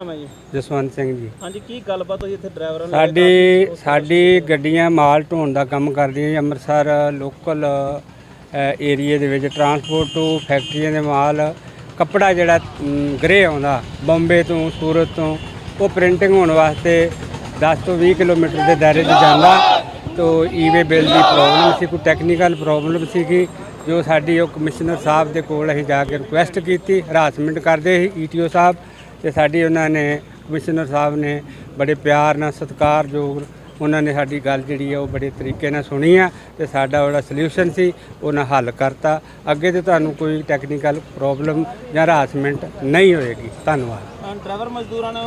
ਨਾਮ ਹੈ ਜੀ? ਜਸਵੰਤ ਸਿੰਘ ਜੀ। ਹਾਂਜੀ ਕੀ ਗੱਲਬਾਤ ਹੋਈ ਇੱਥੇ ਡਰਾਈਵਰਾਂ ਨਾਲ ਸਾਡੀ ਸਾਡੀ ਗੱਡੀਆਂ ਮਾਲ ਢੋਣ ਦਾ ਕੰਮ ਕਰਦੀਆਂ ਜੀ। ਅੰਮ੍ਰਿਤਸਰ ਲੋਕਲ ਏਰੀਏ ਦੇ ਵਿੱਚ ਟਰਾਂਸਪੋਰਟ ਤੋਂ ਫੈਕਟਰੀਆਂ ਦੇ ਮਾਲ ਕੱਪੜਾ ਜਿਹੜਾ ਗ੍ਰੇ ਆਉਂਦਾ ਬੰਬੇ ਤੋਂ ਸੂਰਤ ਤੋਂ ਉਹ ਪ੍ਰਿੰਟਿੰਗ ਹੋਣ ਵਾਸਤੇ 10 ਤੋਂ 20 ਕਿਲੋਮੀਟਰ ਦੇ ਦਾਇਰੇ 'ਚ ਜਾਂਦਾ। ਤੋਂ ਈਵੇ ਬਿੱਲ ਦੀ ਪ੍ਰੋਬਲਮ ਸੀ ਕੋਈ ਟੈਕਨੀਕਲ ਪ੍ਰੋਬਲਮ ਸੀਗੀ। ਜੋ ਸਾਡੀ ਉਹ ਕਮਿਸ਼ਨਰ ਸਾਹਿਬ ਦੇ ਕੋਲ ਅਸੀਂ ਜਾ ਕੇ ਰਿਕੁਐਸਟ ਕੀਤੀ ਹਰਾਸਮੈਂਟ ਕਰਦੇ ਸੀ ਈਟੀਓ ਸਾਹਿਬ। ਤੇ ਸਾਡੀ ਉਹਨਾਂ ਨੇ ਕਮਿਸ਼ਨਰ ਸਾਹਿਬ ਨੇ ਬੜੇ ਪਿਆਰ ਨਾਲ ਸਤਿਕਾਰਯੋਗ ਉਹਨਾਂ ਨੇ ਸਾਡੀ ਗੱਲ ਜਿਹੜੀ ਆ ਉਹ ਬੜੇ ਤਰੀਕੇ ਨਾਲ ਸੁਣੀ ਆ ਤੇ ਸਾਡਾ ਜਿਹੜਾ ਸੋਲੂਸ਼ਨ ਸੀ ਉਹਨਾਂ ਹੱਲ ਕਰਤਾ। ਅੱਗੇ ਤੇ ਤੁਹਾਨੂੰ ਕੋਈ ਟੈਕਨੀਕਲ ਪ੍ਰੋਬਲਮ ਜਾਂ ਹਰਾਸਮੈਂਟ ਨਹੀਂ ਹੋਏਗੀ। ਧੰਨਵਾਦ। ਡਰਾਈਵਰ ਮਜ਼ਦੂਰਾਂ ਨੇ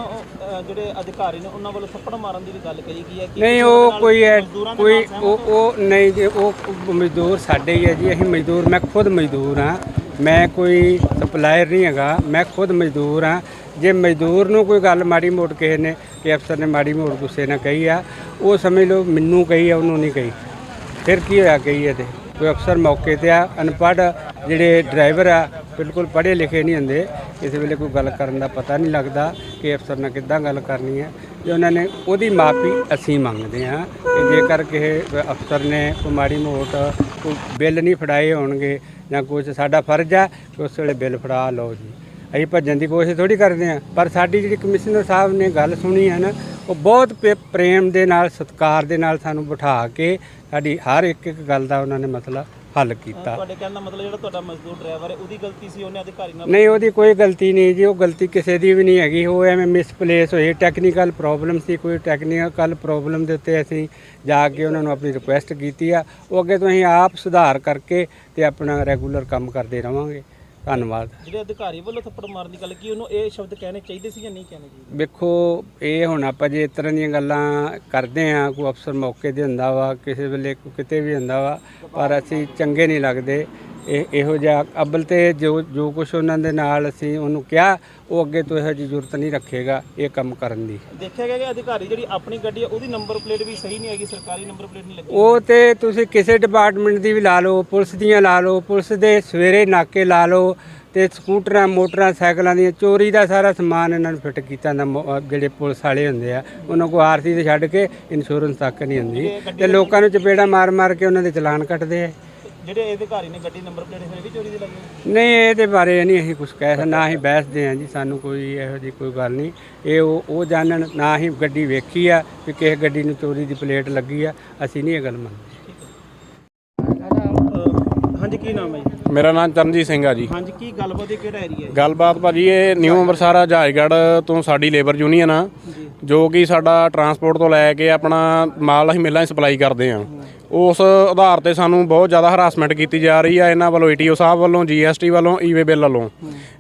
ਜਿਹੜੇ ਅਧਿਕਾਰੀ ਨੇ ਉਹਨਾਂ ਵੱਲੋਂ ਥੱਪੜ ਮਾਰਨ ਦੀ ਵੀ ਗੱਲ ਕਹੀ ਗਈ ਹੈ ਕਿ ਨਹੀਂ ਉਹ ਕੋਈ ਹੈ ਕੋਈ ਉਹ ਉਹ ਨਹੀਂ ਜੀ ਉਹ ਮਜ਼ਦੂਰ ਸਾਡੇ ਹੀ ਹੈ ਜੀ ਅਸੀਂ ਮਜ਼ਦੂਰ ਮੈਂ ਖੁਦ ਮਜ਼ਦੂਰ ਹਾਂ। ਮੈਂ ਕੋਈ ਸਪਲਾਇਰ ਨਹੀਂ ਹੈਗਾ ਮੈਂ ਖੁਦ ਮਜ਼ਦੂਰ ਹਾਂ। ਜੇ ਮਜ਼ਦੂਰ ਨੂੰ ਕੋਈ ਗੱਲ ਮਾੜੀ ਮੋੜ ਕਿਸੇ ਨੇ, ਕਿ ਅਫਸਰ ਨੇ ਮਾੜੀ ਮੋੜ ਗੁੱਸੇ ਨਾਲ ਕਹੀ ਆ, ਉਹ ਸਮਝ ਲਓ ਮੈਨੂੰ ਕਹੀ ਆ, ਉਹਨੂੰ ਨਹੀਂ ਕਹੀ। ਫਿਰ ਕੀ ਹੋਇਆ ਕਹੀ ਹੈ ਤੇ? ਕੋਈ ਅਫਸਰ ਮੌਕੇ ਤੇ ਆ, ਅਨਪੜ੍ਹ ਜਿਹੜੇ ਡਰਾਈਵਰ ਆ, ਬਿਲਕੁਲ ਪੜ੍ਹੇ ਲਿਖੇ ਨਹੀਂ ਹੁੰਦੇ, ਇਸ ਵੇਲੇ ਕੋਈ ਗੱਲ ਕਰਨ ਦਾ ਪਤਾ ਨਹੀਂ ਲੱਗਦਾ ਕਿ ਅਫਸਰ ਨਾਲ ਕਿੱਦਾਂ ਗੱਲ ਕਰਨੀ ਹੈ ਤੇ ਉਹਨਾਂ ਨੇ ਉਹਦੀ ਮਾਫੀ ਅਸੀਂ ਮੰਗਦੇ ਹਾਂ, ਕਿ ਜੇਕਰ ਕਿਸੇ ਅਫਸਰ ਨੇ ਕੋਈ ਮਾੜੀ ਮੋਟ ਕੋਈ ਬਿੱਲ ਨਹੀਂ ਫੜਾਏ ਹੋਣਗੇ ਜਾਂ ਕੁਝ ਸਾਡਾ ਫਰਜ਼ ਆ ਕਿ ਉਸ ਵੇਲੇ ਬਿੱਲ ਫੜਾ ਲਓ ਜੀ। ਅਸੀਂ ਭੱਜਣ ਦੀ ਕੋਸ਼ਿਸ਼ ਥੋੜੀ ਕਰਦੇ ਹਾਂ ਪਰ ਸਾਡੀ ਜਿਹੜੀ ਕਮਿਸ਼ਨਰ ਸਾਹਿਬ ਨੇ ਗੱਲ ਸੁਣੀ ਹੈ ਨਾ ਉਹ ਬਹੁਤ ਪੇ- ਪ੍ਰੇਮ ਦੇ ਨਾਲ ਸਤਿਕਾਰ ਦੇ ਨਾਲ ਸਾਨੂੰ ਬਿਠਾ ਕੇ ਸਾਡੀ ਹਰ ਇੱਕ ਇੱਕ ਗੱਲ ਦਾ ਉਹਨਾਂ ਨੇ ਮਸਲਾ ਹੱਲ ਕੀਤਾ। ਤੁਹਾਡੇ ਕਹਿਣ ਦਾ ਮਤਲਬ ਜਿਹੜਾ ਤੁਹਾਡਾ ਮਜ਼ਦੂਰ ਡਰਾਈਵਰ ਹੈ ਉਹਦੀ ਗਲਤੀ ਸੀ ਉਹਨੇ ਅਧਿਕਾਰੀ ਨਾਲ ਨਹੀਂ ਉਹਦੀ ਕੋਈ ਗਲਤੀ ਨਹੀਂ ਜੀ ਉਹ ਗਲਤੀ ਕਿਸੇ ਦੀ ਵੀ ਨਹੀਂ ਹੈਗੀ। ਉਹ ਐਵੇਂ ਮਿਸਪਲੇਸ ਹੋਈ ਟੈਕਨੀਕਲ ਪ੍ਰੋਬਲਮ ਸੀ ਕੋਈ ਟੈਕਨੀਕਲ ਪ੍ਰੋਬਲਮ ਦੇ ਉੱਤੇ ਅਸੀਂ ਜਾ ਕੇ ਉਹਨਾਂ ਨੂੰ ਆਪਣੀ ਰਿਕੁਐਸਟ ਕੀਤੀ ਆ। ਉਹ ਅੱਗੇ ਤੋਂ ਅਸੀਂ ਆਪ ਸੁਧਾਰ ਕਰਕੇ ਤੇ ਆਪਣਾ ਰੈਗੂਲਰ ਕੰਮ ਕਰਦੇ ਰਵਾਂਗੇ। ਧੰਨਵਾਦ। ਜਿਹੜੇ ਅਧਿਕਾਰੀ ਵੱਲੋਂ ਥੱਪੜ ਮਾਰਨ ਦੀ ਗੱਲ ਕੀ ਉਹਨੂੰ ਇਹ ਸ਼ਬਦ ਕਹਿਣੇ ਚਾਹੀਦੇ ਸੀ ਜਾਂ ਨਹੀਂ ਕਹਿਣੇ ਚਾਹੀਦੇ? ਵੇਖੋ ਇਹ ਹੁਣ ਆਪਾਂ ਜੇ ਇਸ ਤਰ੍ਹਾਂ ਦੀਆਂ ਗੱਲਾਂ ਕਰਦੇ ਆ ਕੋਈ ਅਫਸਰ ਮੌਕੇ ਤੇ ਹੁੰਦਾ ਵਾ ਕਿਸੇ ਵੇਲੇ ਕੋਈ ਕਿਤੇ ਵੀ ਹੁੰਦਾ ਵਾ ਪਰ ਅਸੀਂ ਚੰਗੇ ਨਹੀਂ ਲੱਗਦੇ। ਇਹ ਇਹੋ ਜਿਹਾ ਅਬਲ ਤੇ ਜੋ ਜੋ ਕੁਝ ਉਹਨਾਂ ਦੇ ਨਾਲ ਅਸੀਂ ਉਹਨੂੰ ਕਿਹਾ ਉਹ ਅੱਗੇ ਤੋਂ ਇਹੋ ਜਿਹੀ ਜ਼ਰੂਰਤ ਨਹੀਂ ਰੱਖੇਗਾ ਇਹ ਕੰਮ ਕਰਨ ਦੀ। ਦੇਖਿਆ ਗਿਆ ਕਿ ਅਧਿਕਾਰੀ ਜਿਹੜੀ ਆਪਣੀ ਗੱਡੀ ਹੈ ਉਹਦੀ ਨੰਬਰ ਪਲੇਟ ਵੀ ਸਹੀ ਨਹੀਂ ਹੈਗੀ ਸਰਕਾਰੀ ਨੰਬਰ ਪਲੇਟ ਨਹੀਂ ਲੱਗੀ। ਉਹ ਤੇ ਤੁਸੀਂ ਕਿਸੇ ਡਿਪਾਰਟਮੈਂਟ ਦੀ ਵੀ ਲਾ ਲਓ ਪੁਲਿਸ ਦੀਆਂ ਲਾ ਲਓ ਪੁਲਿਸ ਦੇ ਸਵੇਰੇ ਨਾਕੇ ਲਾ ਲਓ ਤੇ ਸਕੂਟਰਾਂ ਮੋਟਰਾਂ ਸਾਈਕਲਾਂ ਦੀਆਂ ਚੋਰੀ ਦਾ ਸਾਰਾ ਸਮਾਨ ਇਹਨਾਂ ਨੂੰ ਫਿੱਟ ਕੀਤਾ ਅਹ ਜਿਹੜੇ ਪੁਲਿਸ ਵਾਲੇ ਹੁੰਦੇ ਆ। ਉਹਨਾਂ ਕੋਲ ਆਰਸੀ ਤੇ ਛੱਡ ਕੇ ਇੰਸ਼ੋਰੈਂਸ ਤੱਕ ਨਹੀਂ ਹੁੰਦੀ। ਤੇ ਲੋਕਾਂ ਨੂੰ ਚਪੇੜਾ ਮਾਰ ਮਾਰ ਕੇ ਉਹਨਾਂ ਦੇ ਚਲਾਨ ਕੱਟਦੇ ਆ। ਜਿਹੜੇ ਅਧਿਕਾਰੀ ਨੇ ਗੱਡੀ ਨੰਬਰ ਪਲੇਟ ਫਿਰ ਵੀ ਚੋਰੀ ਦੀ ਲੱਗੀ ਨਹੀਂ ਇਹਦੇ ਬਾਰੇ ਨਹੀਂ ਅਸੀਂ ਕੁਝ ਕਹਿ ਸਕਦੇ ਨਾ ਹੀ ਬਹਿਸਦੇ ਹਾਂ ਜੀ ਸਾਨੂੰ ਕੋਈ ਇਹੋ ਜਿਹੀ ਕੋਈ ਗੱਲ ਨਹੀਂ। ਇਹ ਉਹ ਉਹ ਜਾਣਨ ਨਾ ਹੀ ਗੱਡੀ ਵੇਖੀ ਆ ਕਿ ਕਿਸੇ ਗੱਡੀ ਨੂੰ ਚੋਰੀ ਦੀ ਪਲੇਟ ਲੱਗੀ ਆ ਅਸੀਂ ਨਹੀਂ ਇਹ ਗੱਲ ਮੰਨਦੇ। ਹਾਂਜੀ ਕੀ ਨਾਮ ਹੈ ਜੀ? ਮੇਰਾ ਨਾਮ ਚਰਨਜੀਤ ਸਿੰਘ ਆ ਜੀ। ਹਾਂਜੀ ਕੀ ਗੱਲਬਾਤ ਹੈ ਕਿਹੜਾ ਏਰੀਆ ਹੈ? ਗੱਲਬਾਤ ਭਾਜੀ ਇਹ ਨਿਊ ਅੰਮ੍ਰਿਤਸਰ ਜਹਾਜ਼ਗੜ੍ਹ ਤੋਂ ਸਾਡੀ ਲੇਬਰ ਯੂਨੀਅਨ ਆ। ਜੋ ਕਿ ਸਾਡਾ ਟਰਾਂਸਪੋਰਟ ਤੋਂ ਲੈ ਕੇ ਆਪਣਾ ਮਾਲ ਅਸੀਂ ਮਿੱਲਾਂ 'ਚ ਸਪਲਾਈ ਕਰਦੇ ਆ ਉਸ ਆਧਾਰ ਤੇ ਸਾਨੂੰ ਬਹੁਤ ਜ਼ਿਆਦਾ ਹਰਾਸਮੈਂਟ ਕੀਤੀ ਜਾ ਰਹੀ ਆ ਇਹਨਾਂ ਵੱਲੋਂ ਈਟੀਓ ਸਾਹਿਬ ਵੱਲੋਂ ਜੀਐਸਟੀ ਵੱਲੋਂ ਈਵੇ ਬਿੱਲ ਵੱਲੋਂ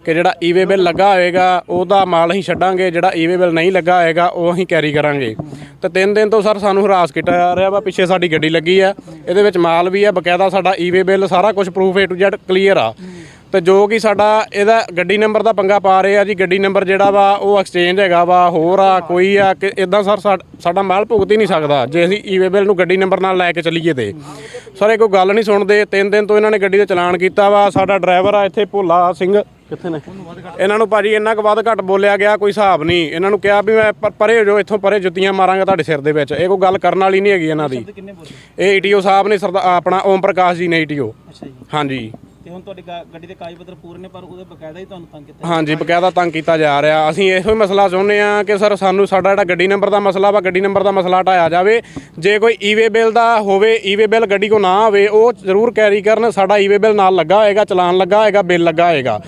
ਕਿ ਜਿਹੜਾ ਈਵੇ ਬਿੱਲ ਲੱਗਾ ਹੋਏਗਾ, ਉਹਦਾ ਮਾਲ ਅਸੀਂ ਛੱਡਾਂਗੇ, ਜਿਹੜਾ ਈਵੇ ਬਿੱਲ ਨਹੀਂ ਲੱਗਾ ਹੋਏਗਾ, ਉਹ ਅਸੀਂ ਕੈਰੀ ਕਰਾਂਗੇ। ਤੇ ਤਿੰਨ ਦਿਨ ਤੋਂ ਸਰ ਸਾਨੂੰ ਹਰਾਸ ਕੀਤਾ ਜਾ ਰਿਹਾ ਵਾ, ਪਿੱਛੇ ਸਾਡੀ ਗੱਡੀ ਲੱਗੀ ਆ, ਇਹਦੇ ਵਿੱਚ ਮਾਲ ਵੀ ਆ, ਬਕਾਇਦਾ ਸਾਡਾ ਈਵੇ ਬਿੱਲ ਸਾਰਾ ਕੁਝ proof A to Z clear ਆ। ਤੇ ਜੋ ਕਿ ਸਾਡਾ ਇਹਦਾ ਗੱਡੀ ਨੰਬਰ ਦਾ ਪੰਗਾ ਪਾ ਰਹੇ ਆ ਜੀ। ਗੱਡੀ ਨੰਬਰ ਜਿਹੜਾ ਵਾ ਉਹ ਐਕਸਚੇਂਜ ਹੈਗਾ ਵਾ ਹੋਰ ਆ ਕੋਈ ਆ ਕਿ ਇਦਾਂ ਸਰ ਸਾਡਾ ਮਾਲ ਭੁਗਤ ਹੀ ਨਹੀਂ ਸਕਦਾ। ਜੇ ਅਸੀਂ ਈਵੇ ਬਿੱਲ ਨੂੰ ਗੱਡੀ ਨੰਬਰ ਨਾਲ ਲੈ ਕੇ ਚੱਲੀਏ ਤੇ। ਸਰ ਇਹ ਕੋਈ ਗੱਲ ਨਹੀਂ ਸੁਣਦੇ। ਤਿੰਨ ਦਿਨ ਤੋਂ ਇਹਨਾਂ ਨੇ ਗੱਡੀ ਦਾ ਚਲਾਨ ਕੀਤਾ ਵਾ। ਸਾਡਾ ਡਰਾਈਵਰ ਆ ਇੱਥੇ ਭੋਲਾ ਸਿੰਘ। ਕਿੱਥੇ ਨੇ? ਇਹਨਾਂ ਨੂੰ ਭਾਜੀ ਇੰਨਾ ਕੁ ਵੱਧ ਘੱਟ ਬੋਲਿਆ ਗਿਆ ਕੋਈ ਹਿਸਾਬ ਨਹੀਂ। ਇਹਨਾਂ ਨੂੰ ਕਿਹਾ ਵੀ ਮੈਂ ਪਰੇ ਹੋ ਜਾਓ ਇੱਥੋਂ ਪਰੇ ਜੁੱਤੀਆਂ ਮਾਰਾਂਗਾ ਤੁਹਾਡੇ ਸਿਰ ਦੇ ਵਿੱਚ। ਇਹ ਕੋਈ ਗੱਲ ਕਰਨ ਵਾਲੀ ਨਹੀਂ ਹੈਗੀ ਇਹਨਾਂ ਦੀ। ਇਹ ਈਟੀਓ ਸਾਹਿਬ ਨੇ ਆਪਣਾ ਓਮ ਪ੍ਰਕਾਸ਼ ਜੀ ਨੇ ਈਟੀਓ ਅੱਛਾ ਜੀ। ਹਾਂਜੀ। ਤੇ ਹੁਣ ਤੁਹਾਡੀ ਗਾ- ਗੱਡੀ ਦੇ ਕਾਗਜ਼ ਪੱਤਰ ਪੂਰੇ ਨੇ ਪਰ ਉਹਦੇ ਬਕਾਇਦਾ ਹੀ ਤੁਹਾਨੂੰ ਤੰਗ ਕੀਤਾ ਹਾਂਜੀ ਬਕਾਇਦਾ ਤੰਗ ਕੀਤਾ ਜਾ ਰਿਹਾ। ਅਸੀਂ ਇਹੋ ਹੀ ਮਸਲਾ ਚਾਹੁੰਦੇ ਆ ਕਿ ਸਰ ਸਾਨੂੰ ਸਾਡਾ ਜਿਹੜਾ ਗੱਡੀ ਨੰਬਰ ਦਾ ਮਸਲਾ ਵਾ ਗੱਡੀ ਨੰਬਰ ਦਾ ਮਸਲਾ ਹਟਾਇਆ ਜਾਵੇ। ਜੇ ਕੋਈ ਈਵੇ ਬਿੱਲ ਦਾ ਹੋਵੇ ਈਵੇ ਬਿੱਲ ਗੱਡੀ ਕੋ ਨਾ ਹੋਵੇ ਉਹ ਜ਼ਰੂਰ ਕੈਰੀ ਕਰਨ। ਸਾਡਾ ਈਵੇ ਬਿੱਲ ਨਾਲ ਲੱਗਾ ਹੋਏਗਾ ਚਲਾਨ ਲੱਗਾ ਹੋਏਗਾ ਬਿੱਲ ਲੱਗਾ ਹੋਏਗਾ।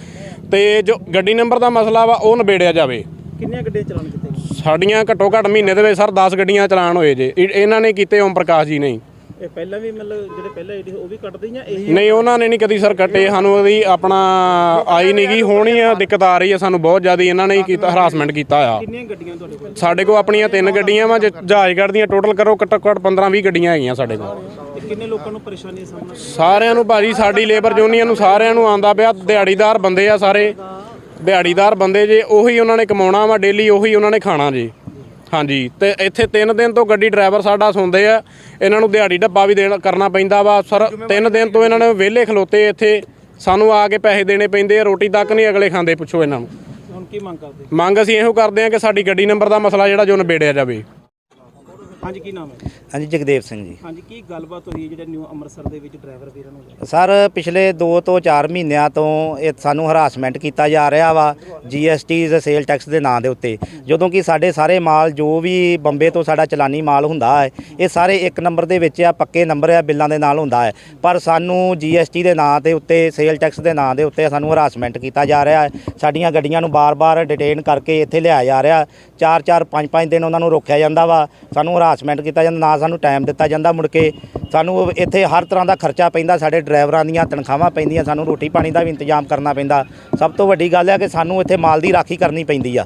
ਤੇ ਜੋ ਗੱਡੀ ਨੰਬਰ ਦਾ ਮਸਲਾ ਵਾ ਉਹ ਨਿਬੇੜਿਆ ਜਾਵੇ। ਕਿੰਨੀਆਂ ਗੱਡੀਆਂ ਚਲਾਨ ਕੀਤੇ ਸਾਡੀਆਂ ਘੱਟੋ ਘੱਟ ਮਹੀਨੇ ਦੇ ਵਿੱਚ ਸਰ 10 ਗੱਡੀਆਂ ਚਲਾਨ ਹੋਏ ਜੇ। ਇਹ- ਇਹਨਾਂ ਨੇ ਕੀਤੇ ਓਮ ਪ੍ਰਕਾਸ਼ ਜੀ ਨੇ ਇਹ ਪਹਿਲਾਂ ਵੀ ਮਤਲਬ ਜਿਹੜੇ ਪਹਿਲਾਂ ਏਡੀ ਉਹ ਵੀ ਕੱਟਦੇ ਜਾਂ ਇਹੀ ਨਹੀਂ ਉਹਨਾਂ ਨੇ ਨਹੀਂ ਕਦੀ ਸਰ ਕੱਟੇ। ਸਾਨੂੰ ਉਹਦੀ ਆਪਣਾ ਆਈ ਨਹੀਂ ਗਈ ਹੋਣੀ ਆ ਦਿੱਕਤ ਆ ਰਹੀ ਆ ਸਾਨੂੰ ਬਹੁਤ ਜ਼ਿਆਦਾ। ਇਹਨਾਂ ਨੇ ਹੀ ਕੀਤਾ ਹਰਾਸਮੈਂਟ ਕੀਤਾ ਆ। ਕਿੰਨੀਆਂ ਗੱਡੀਆਂ ਤੁਹਾਡੇ ਕੋਲ? ਸਾਡੇ ਕੋਲ ਆਪਣੀਆਂ ਤਿੰਨ ਗੱਡੀਆਂ ਵਾ ਜਹਾਜ਼ਗੜ੍ਹ ਦੀਆਂ ਟੋਟਲ ਕਰੋ ਘੱਟੋ ਘੱਟ 15 20 ਗੱਡੀਆਂ ਹੈਗੀਆਂ ਸਾਡੇ ਕੋਲ। ਤੇ ਕਿੰਨੇ ਲੋਕਾਂ ਨੂੰ ਪਰੇਸ਼ਾਨੀ ਦਾ ਸਾਹਮਣਾ ਸਾਰਿਆਂ ਨੂੰ ਭਾਜੀ ਸਾਡੀ ਲੇਬਰ ਯੂਨੀਅਨ ਨੂੰ ਸਾਰਿਆਂ ਨੂੰ ਆਂਦਾ ਪਿਆ ਦਿਹਾੜੀਦਾਰ ਬੰਦੇ ਆ ਸਾਰੇ। ਦਿਹਾੜੀਦਾਰ ਬੰਦੇ ਜੇ ਉਹੀ ਉਹਨਾਂ ਨੇ ਕਮਾਉਣਾ ਵਾ ਡੇਲੀ ਉਹੀ ਉਹਨਾਂ ਨੇ ਖਾਣਾ ਜੀ। ਹਾਂਜੀ ਤੇ ਇੱਥੇ 3 ਦਿਨ ਤੋਂ ਗੱਡੀ ਡਰਾਈਵਰ ਸਾਡਾ ਸੁਣਦੇ ਆ। ਇਹਨਾਂ ਨੂੰ ਦਿਹਾੜੀ ਡੱਬਾ ਵੀ ਦੇਣਾ ਕਰਨਾ ਪੈਂਦਾ ਵਾ। ਸਰ 3 ਦਿਨ ਤੋਂ ਇਹਨਾਂ ਨੇ ਵਿਹਲੇ ਖਲੋਤੇ ਇੱਥੇ। ਸਾਨੂੰ ਆ ਕੇ ਪੈਸੇ ਦੇਣੇ ਪੈਂਦੇ ਆ ਰੋਟੀ ਤੱਕ ਨਹੀਂ ਅਗਲੇ ਖਾਂਦੇ ਪੁੱਛੋ ਇਹਨਾਂ ਨੂੰ। ਹੁਣ ਕੀ ਮੰਗ ਕਰਦੇ? ਮੰਗ ਅਸੀਂ ਇਹੋ ਕਰਦੇ ਹਾਂ ਕਿ ਸਾਡੀ ਗੱਡੀ ਨੰਬਰ ਦਾ ਮਸਲਾ ਜਿਹੜਾ ਜੋ ਨਿਬੇੜਿਆ ਜਾਵੇ। ਹਾਂਜੀ ਕੀ ਨਾਮ ਹੈ? ਹਾਂਜੀ ਜਗਦੇਵ ਸਿੰਘ ਜੀ। ਹਾਂਜੀ ਕੀ ਗੱਲਬਾਤ ਹੋਈ ਹੈ ਜਿਹੜੇ ਨਿਊ ਅੰਮ੍ਰਿਤਸਰ ਦੇ ਵਿੱਚ ਡਰਾਈਵਰ ਵੀਰਾਂ ਨੂੰ ਸਰ ਪਿਛਲੇ 2 ਤੋਂ 4 ਮਹੀਨਿਆਂ ਤੋਂ ਇਹ ਸਾਨੂੰ ਹਰਾਸਮੈਂਟ ਕੀਤਾ ਜਾ ਰਿਹਾ ਵਾ ਜੀਐਸਟੀ ਦੇ ਸੇਲ ਟੈਕਸ ਦੇ ਨਾਂ ਦੇ ਉੱਤੇ। ਜਦੋਂ ਕਿ ਸਾਡੇ ਸਾਰੇ ਮਾਲ ਜੋ ਵੀ ਬੰਬੇ ਤੋਂ ਸਾਡਾ ਚਲਾਨੀ ਮਾਲ ਹੁੰਦਾ ਹੈ ਇਹ ਸਾਰੇ ਇੱਕ ਨੰਬਰ ਦੇ ਵਿੱਚ ਆ ਪੱਕੇ ਨੰਬਰ ਆ ਬਿੱਲਾਂ ਦੇ ਨਾਲ ਹੁੰਦਾ ਹੈ। ਪਰ ਸਾਨੂੰ ਜੀਐਸਟੀ ਦੇ ਨਾਂ ਦੇ ਉੱਤੇ ਸੇਲ ਟੈਕਸ ਦੇ ਨਾਂ ਦੇ ਉੱਤੇ ਸਾਨੂੰ ਹਰਾਸਮੈਂਟ ਕੀਤਾ ਜਾ ਰਿਹਾ ਹੈ। ਸਾਡੀਆਂ ਗੱਡੀਆਂ ਨੂੰ ਬਾਰ-ਬਾਰ ਡਿਟੇਨ ਕਰਕੇ ਇੱਥੇ ਲਿਆਇਆ ਜਾ ਰਿਹਾ। 4-4 5-5 ਦਿਨ ਉਹਨਾਂ ਨੂੰ ਰੋਕਿਆ ਜਾਂਦਾ ਵਾ। ਸਾਨੂੰ ਹਰਾਸਮੈਂਟ ਕੀਤਾ ਜਾਂਦਾ, ਨਾ ਸਾਨੂੰ ਟਾਈਮ ਦਿੱਤਾ ਜਾਂਦਾ ਮੁੜ ਕੇ ਸਾਨੂੰ ਇੱਥੇ ਹਰ ਤਰ੍ਹਾਂ ਦਾ ਖਰਚਾ ਪੈਂਦਾ, ਸਾਡੇ ਡਰਾਈਵਰਾਂ ਦੀਆਂ ਤਨਖਾਹਾਂ ਪੈਂਦੀਆਂ, ਸਾਨੂੰ ਰੋਟੀ ਪਾਣੀ ਦਾ ਵੀ ਇੰਤਜ਼ਾਮ ਕਰਨਾ ਪੈਂਦਾ। ਸਭ ਤੋਂ ਵੱਡੀ ਗੱਲ ਹੈ ਕਿ ਸਾਨੂੰ ਇੱਥੇ ਮਾਲ ਦੀ ਰਾਖੀ ਕਰਨੀ ਪੈਂਦੀ ਆ,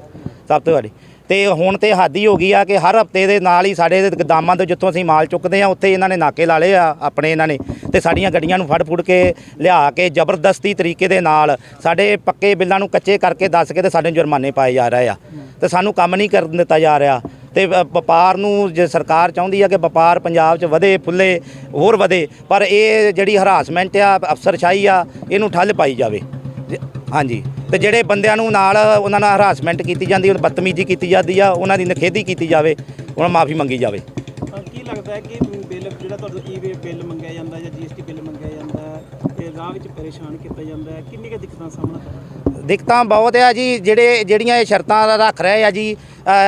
ਸਭ ਤੋਂ ਵੱਡੀ। ਤੇ ਹੁਣ ਤੇ ਹੱਦ ਹੀ ਹੋ ਗਈ ਆ ਕਿ ਹਰ ਹਫ਼ਤੇ ਦੇ ਨਾਲ ਹੀ ਸਾਡੇ ਗਦਾਮਾਂ ਤੋਂ ਜਿੱਥੋਂ ਅਸੀਂ ਮਾਲ ਚੁੱਕਦੇ ਆ, ਉੱਥੇ ਇਹਨਾਂ ਨੇ ਨਾਕੇ ਲਾ ਲਏ ਆ, ਆਪਣੇ ਇਹਨਾਂ ਨੇ। ਤੇ ਸਾਡੀਆਂ ਗੱਡੀਆਂ ਨੂੰ ਫੜ ਫੁੜ ਕੇ ਲਿਆ ਕੇ ਜ਼ਬਰਦਸਤੀ ਤਰੀਕੇ ਦੇ ਨਾਲ ਸਾਡੇ ਪੱਕੇ ਬਿੱਲਾਂ ਨੂੰ ਕੱਚੇ ਕਰਕੇ ਦੱਸ ਕੇ ਤੇ ਸਾਡੇ ਜੁਰਮਾਨੇ ਪਾਏ ਜਾ ਰਹੇ ਆ। ਤੇ ਸਾਨੂੰ ਕੰਮ ਨਹੀਂ ਕਰਨ ਦਿੱਤਾ ਜਾ ਰਿਹਾ। ਤੇ ਵਪਾਰ ਨੂੰ ਜੇ ਸਰਕਾਰ ਚਾਹੁੰਦੀ ਆ ਕਿ ਵਪਾਰ ਪੰਜਾਬ 'ਚ ਵਧੇ, ਫੁੱਲੇ, ਹੋਰ ਵਧੇ, ਪਰ ਇਹ ਜਿਹੜੀ ਹਰਾਸਮੈਂਟ ਆ, ਅਫਸਰਸ਼ਾਹੀ ਆ, ਇਹਨੂੰ ਠੱਲ ਪਾਈ ਜਾਵੇ। ਹਾਂਜੀ। ਤੇ ਜਿਹੜੇ ਬੰਦਿਆਂ ਨੂੰ ਨਾਲ ਉਹਨਾਂ ਨਾਲ ਹਰਾਸਮੈਂਟ ਕੀਤੀ ਜਾਂਦੀ ਉਹ ਬਦਤਮੀਜ਼ੀ ਕੀਤੀ ਜਾਂਦੀ ਆ, ਉਹਨਾਂ ਦੀ ਨਖੇਦੀ ਕੀਤੀ ਜਾਵੇ, ਉਹਨਾਂ ਮਾਫੀ ਮੰਗੀ ਜਾਵੇ। ਕੀ ਲੱਗਦਾ ਹੈ ਕਿ ਬਿੱਲ ਜਿਹੜਾ ਤੁਹਾਡਾ ਈ-ਵੇ ਬਿੱਲ ਮੰਗਿਆ ਜਾਂਦਾ ਜਾਂ ਜੀਐਸਟੀ ਬਿੱਲ ਤੇ ਰਾਹ ਵਿੱਚ ਪਰੇਸ਼ਾਨ ਕੀਤਾ ਜਾਂਦਾ ਹੈ। ਕਿੰਨੀ ਕੁ ਦਿੱਕਤਾਂ ਸਾਹਮਣਾ ਕਰਨਾ ਦਿੱਕਤਾਂ ਬਹੁਤ ਆ ਜੀ, ਜਿਹੜੇ, ਜਿਹੜੀਆਂ ਇਹ ਸ਼ਰਤਾਂ ਰੱਖ ਰਹੇ ਆ ਜੀ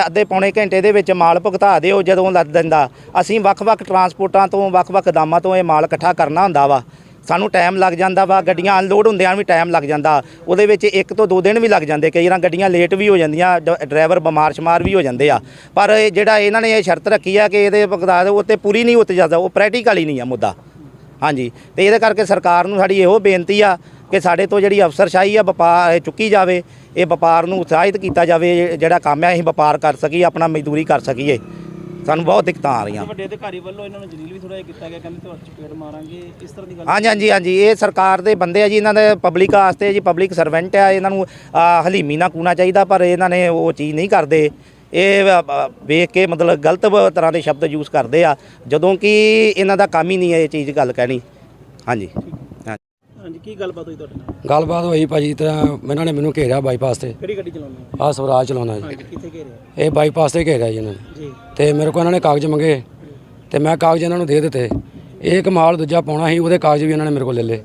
ਅੱਧੇ ਪੌਣੇ ਘੰਟੇ ਦੇ ਵਿੱਚ ਮਾਲ ਭੁਗਤਾ ਦਿਓ ਜਦੋਂ ਲੱਦ ਦਿੰਦਾ। ਅਸੀਂ ਵੱਖ-ਵੱਖ ਟਰਾਂਸਪੋਰਟਾਂ ਤੋਂ, ਵੱਖ-ਵੱਖ ਦਾਮਾਂ ਤੋਂ ਇਹ ਮਾਲ ਇਕੱਠਾ ਕਰਨਾ ਹੁੰਦਾ ਵਾ। ਸਾਨੂੰ ਟਾਈਮ ਲੱਗ ਜਾਂਦਾ ਵਾ, ਗੱਡੀਆਂ ਅਨਲੋਡ ਹੁੰਦਿਆਂ ਵੀ ਟਾਈਮ ਲੱਗ ਜਾਂਦਾ। ਉਹਦੇ ਵਿੱਚ ਇੱਕ ਤੋਂ ਦੋ ਦਿਨ ਵੀ ਲੱਗ ਜਾਂਦੇ, ਕਈ ਵਾਰ ਗੱਡੀਆਂ ਲੇਟ ਵੀ ਹੋ ਜਾਂਦੀਆਂ, ਡ- ਡਰਾਈਵਰ ਬਿਮਾਰ ਸ਼ਮਾਰ ਵੀ ਹੋ ਜਾਂਦੇ ਆ। ਪਰ ਇਹ ਜਿਹੜਾ ਇਹਨਾਂ ਨੇ ਇਹ ਸ਼ਰਤ ਰੱਖੀ ਆ ਕਿ ਇਹਦੇ ਭੁਗਤਾ ਦਿਓ, ਉਹ ਤੇ ਪੂਰੀ ਨਹੀਂ ਉੱਤੇ ਜਾਂਦਾ ਉਹ ਪ੍ਰੈਕਟੀਕਲ ਹੀ ਨਹੀਂ ਆ ਮੁੱਦਾ। ਹਾਂਜੀ। ਤੇ ਇਹਦੇ ਕਰਕੇ ਸਰਕਾਰ ਨੂੰ ਸਾਡੀ ਇਹੋ ਬੇਨਤੀ ਆ ਕਿ ਸਾਡੇ ਤੋਂ ਜਿਹੜੀ ਅਫਸਰਸ਼ਾਹੀ ਆ ਵਪਾਰ ਇਹ ਚੁੱਕੀ ਜਾਵੇ ਇਹ ਵਪਾਰ ਨੂੰ ਉਤਸ਼ਾਹਿਤ ਕੀਤਾ ਜਾਵੇ ਜਿਹੜਾ ਕੰਮ ਆ ਅਸੀਂ ਵਪਾਰ ਕਰ ਸਕੀਏ ਆਪਣਾ ਮਜ਼ਦੂਰੀ ਕਰ ਸਕੀਏ। ਸਾਨੂੰ ਬਹੁਤ ਦਿੱਕਤਾਂ ਆ ਰਹੀਆਂ। ਵੱਡੇ ਅਧਿਕਾਰੀ ਵੱਲੋਂ ਇਹਨਾਂ ਨੂੰ ਜਲੀਲ ਵੀ ਥੋੜਾ ਜਿਹਾ ਕੀਤਾ ਗਿਆ ਕਹਿੰਦੇ ਤੁਹਾਡੇ ਚਪੇੜ ਮਾਰਾਂਗੇ ਇਸ ਤਰ੍ਹਾਂ ਦੀ ਗੱਲ ਹਾਂਜੀ ਹਾਂਜੀ ਹਾਂਜੀ। ਇਹ ਸਰਕਾਰ ਦੇ ਬੰਦੇ ਆ ਜੀ ਇਹਨਾਂ ਦੇ ਪਬਲਿਕ ਵਾਸਤੇ ਜੀ ਪਬਲਿਕ ਸਰਵੈਂਟ ਆ ਇਹਨਾਂ ਨੂੰ ਹਲੀਮੀ ਨਾ ਕੂਣਾ ਚਾਹੀਦਾ ਪਰ ਇਹਨਾਂ ਨੇ ਉਹ ਚੀਜ਼ ਨਹੀਂ ਕਰਦੇ। ਇਹ ਵੇਖ ਕੇ ਮਤਲਬ ਗਲਤ ਤਰ੍ਹਾਂ ਦੇ ਸ਼ਬਦ ਯੂਜ਼ ਕਰਦੇ ਆ ਜਦੋਂ ਕਿ ਇਹਨਾਂ ਦਾ ਕੰਮ ਹੀ ਨਹੀਂ ਹੈ ਇਹ ਚੀਜ਼ ਗੱਲ ਕਹਿਣੀ। ਹਾਂਜੀ। ਹਾਂਜੀ ਕੀ ਗੱਲਬਾਤ ਹੋਈ ਤੁਹਾਡੇ ਨਾਲ? ਗੱਲਬਾਤ ਹੋਈ ਭਾਜੀ ਤਾਂ ਇਹਨਾਂ ਨੇ ਮੈਨੂੰ ਘੇਰਿਆ ਬਾਈਪਾਸ ਤੇ। ਕਿਹੜੀ ਗੱਡੀ ਚਲਾਉਂਦੇ ਆਹ ਸਵਰਾਜ ਚਲਾਉਣਾ ਜੀ। ਕਿੱਥੇ ਘੇਰਿਆ? ਇਹ ਬਾਈਪਾਸ ਤੇ ਘੇਰਿਆ ਜੀ ਇਹਨਾਂ ਨੇ। ਜੀ। ਤੇ ਮੇਰੇ ਕੋਲ ਇਹਨਾਂ ਨੇ ਕਾਗਜ਼ ਮੰਗੇ ਤੇ ਮੈਂ ਕਾਗਜ਼ ਇਹਨਾਂ ਨੂੰ ਦੇ ਦਿੱਤੇ। ਇਹ ਕਮਾਲ ਦੂਜਾ ਪਾਉਣਾ ਸੀ ਉਹਦੇ ਕਾਗਜ਼ ਵੀ ਇਹਨਾਂ ਨੇ ਮੇਰੇ ਕੋਲ ਲੈ ਲਏ।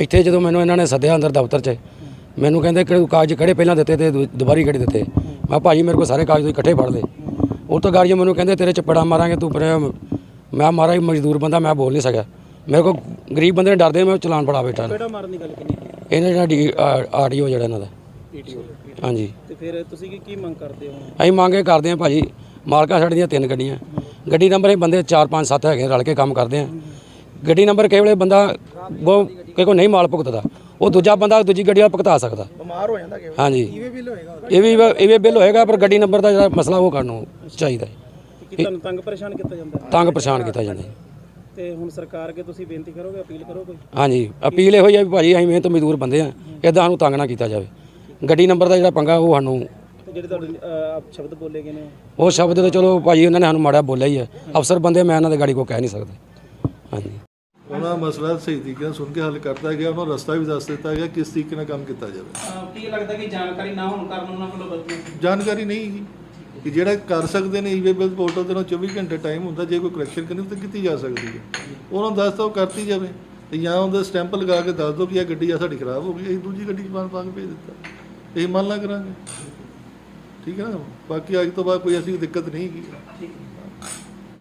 ਇੱਥੇ ਜਦੋਂ ਮੈਨੂੰ ਇਹਨਾਂ ਨੇ ਸੱਦਿਆ ਅੰਦਰ ਦਫ਼ਤਰ 'ਚ ਮੈਨੂੰ ਕਹਿੰਦੇ ਕਿ ਕਾਗਜ਼ ਕਿਹੜੇ ਪਹਿਲਾਂ ਦਿੱਤੇ ਤੇ ਦੁਬਾਰੀ ਕਿਹੜੇ ਦਿੱਤੇ? ਮੈਂ ਭਾਜੀ ਮੇਰੇ ਕੋਲ ਸਾਰੇ ਕਾਗਜ਼ ਤੁਸੀਂ ਇਕੱਠੇ ਫੜ ਲਏ। ਉਹ ਤੋਂ ਗਾੜੀ ਮੈਨੂੰ ਕਹਿੰਦੇ ਤੇਰੇ ਚਪੜਾ ਮਾਰਾਂਗੇ ਤੂੰ ਪਰੇ ਮੈਂ ਮਾਰਾ ਹੀ ਮਜ਼ਦੂਰ ਬੰਦਾ ਮੈਂ ਬੋਲ ਨਹੀਂ ਸਕਿਆ। ਮੇਰੇ ਕੋਲ ਗਰੀਬ ਬੰਦੇ ਨੇ ਡਰਦੇ ਮੈਂ ਚਲਾਨ ਫੜਾ ਬੈਠਾ ਚਪੇੜਾ ਮਾਰਨ ਦੀ ਗੱਲ ਕਿੰਨੀ ਇਹਨਾਂ ਜਿਹੜਾ ਆਰਟੀਓ ਜਿਹੜਾ ਇਹਨਾਂ ਦਾ। ਪੀਟੀਓ। ਹਾਂਜੀ। ਤੇ ਫਿਰ ਤੁਸੀਂ ਕੀ ਕੀ ਮੰਗ ਕਰਦੇ ਹੋ? ਅਸੀਂ ਮੰਗੇ ਕਰਦੇ ਹਾਂ ਭਾਜੀ ਮਾਲਕਾਂ ਸਾਡੀਆਂ ਤਿੰਨ ਗੱਡੀਆਂ। ਗੱਡੀ ਨੰਬਰ ਇਹ ਬੰਦੇ 4 5 7 ਹੈਗੇ ਰਲ ਕੇ ਕੰਮ ਕਰਦੇ ਆ ਗੱਡੀ ਨੰਬਰ ਕਈ ਵੇਲੇ ਬੰਦਾ ਉਹ ਕਿਸੇ ਕੋ ਨਹੀਂ ਮਾਲ ਭੁਗਤਦਾ। ਉਹ ਦੂਜਾ ਬੰਦਾ ਦੂਜੀ ਗੱਡੀ ਵਾਲਾ ਭੁਗਤਾ ਸਕਦਾ। ਬਿਮਾਰ ਹੋ ਜਾਂਦਾ ਹਾਂਜੀ। ਈਵੇ ਬਿੱਲ ਹੋਏਗਾ ਇਹ ਵੀ ਈਵੇ ਬਿੱਲ ਹੋਏਗਾ ਪਰ ਗੱਡੀ ਨੰਬਰ ਦਾ ਜਿਹੜਾ ਮਸਲਾ ਉਹ ਕਰਨ ਨੂੰ ਚਾਹੀਦਾ ਹੈ। ਕਿ ਤੁਹਾਨੂੰ ਤੰਗ ਪਰੇਸ਼ਾਨ ਕੀਤਾ ਜਾਂਦਾ ਹੈ? ਤੰਗ ਪਰੇਸ਼ਾਨ ਕੀਤਾ ਜਾਂਦਾ ਹੈ। ਤੇ ਹੁਣ ਸਰਕਾਰ ਅੱਗੇ ਤੁਸੀਂ ਬੇਨਤੀ ਕਰੋਗੇ ਅਪੀਲ ਕਰੋਗੇ? ਹਾਂਜੀ ਅਪੀਲ ਇਹੋ ਹੀ ਆ ਵੀ ਭਾਜੀ ਅਸੀਂ ਮਿਹਨਤ ਮਜ਼ਦੂਰ ਬੰਦੇ ਆ ਇਦਾਂ ਸਾਨੂੰ ਤੰਗ ਨਾ ਕੀਤਾ ਜਾਵੇ। ਗੱਡੀ ਨੰਬਰ ਦਾ ਜਿਹੜਾ ਪੰਗਾ ਉਹ ਸਾਨੂੰ ਤੇ ਜਿਹੜੇ ਤੁਹਾਡੇ ਅਹ, ਸ਼ਬਦ ਬੋਲੇ ਗਏ ਨੇ? ਉਹ ਸ਼ਬਦ ਤੇ ਚਲੋ ਭਾਜੀ ਉਹਨਾਂ ਨੇ ਸਾਨੂੰ ਮਾੜਾ ਬੋਲਿਆ ਹੀ ਹੈ। ਅਫਸਰ ਬੰਦੇ ਮੈਂ ਇਹਨਾਂ ਦੇ ਗਾੜੀ ਕੋ ਕਹਿ ਨਹੀਂ ਸਕਦਾ। ਹਾਂਜੀ। ਉਹਨਾਂ ਦਾ ਮਸਲਾ ਸਹੀ ਤਰੀਕੇ ਨਾਲ ਸੁਣ ਕੇ ਹੱਲ ਕਰਤਾ ਗਿਆ ਉਹਨਾਂ ਨੂੰ ਰਸਤਾ ਵੀ ਦੱਸ ਦਿੱਤਾ ਗਿਆ ਕਿਸ ਤਰੀਕੇ ਨਾਲ ਕੰਮ ਕੀਤਾ ਜਾਵੇ। ਕੀ ਲੱਗਦਾ ਕਿ ਜਾਣਕਾਰੀ ਨਾ ਹੋਣ ਕਾਰਨ ਉਹਨਾਂ ਵੱਲੋਂ ਬਦਲੀ ਜਾਣਕਾਰੀ ਨਹੀਂ ਹੈਗੀ। ਕਿ ਜਿਹੜਾ ਕਰ ਸਕਦੇ ਨੇ ਈਵੇ ਬਿਲ ਪੋਰਟਲ ਤੇ ਨਾਲ 24 ਘੰਟੇ ਟਾਈਮ ਹੁੰਦਾ ਜੇ ਕੋਈ ਕਰੈਕਸ਼ਨ ਕਰਨੀ ਤਾਂ ਕੀਤੀ ਜਾ ਸਕਦੀ ਹੈ। ਉਹਨਾਂ ਨੂੰ ਦੱਸਤਾ ਉਹ ਕਰਤੀ ਜਾਵੇ। ਤੇ ਜਾਂ ਉਹਦਾ ਸਟੈਂਪ ਲਗਾ ਕੇ ਦੱਸ ਦਿਓ ਕਿ ਇਹ ਗੱਡੀ ਆ ਸਾਡੀ ਖਰਾਬ ਹੋ ਗਈ ਅਸੀਂ ਦੂਜੀ ਗੱਡੀ 'ਚ ਪਾ ਕੇ ਭੇਜ ਦਿੱਤਾ। ਇਹ ਮੰਨ ਲਾ ਕਰਾਂਗੇ। ਠੀਕ ਹੈ ਨਾ? ਬਾਕੀ ਅੱਜ ਤੋਂ ਬਾਅਦ ਕੋਈ ਐਸੀ ਦਿੱਕਤ ਨਹੀਂ ਹੈਗੀ।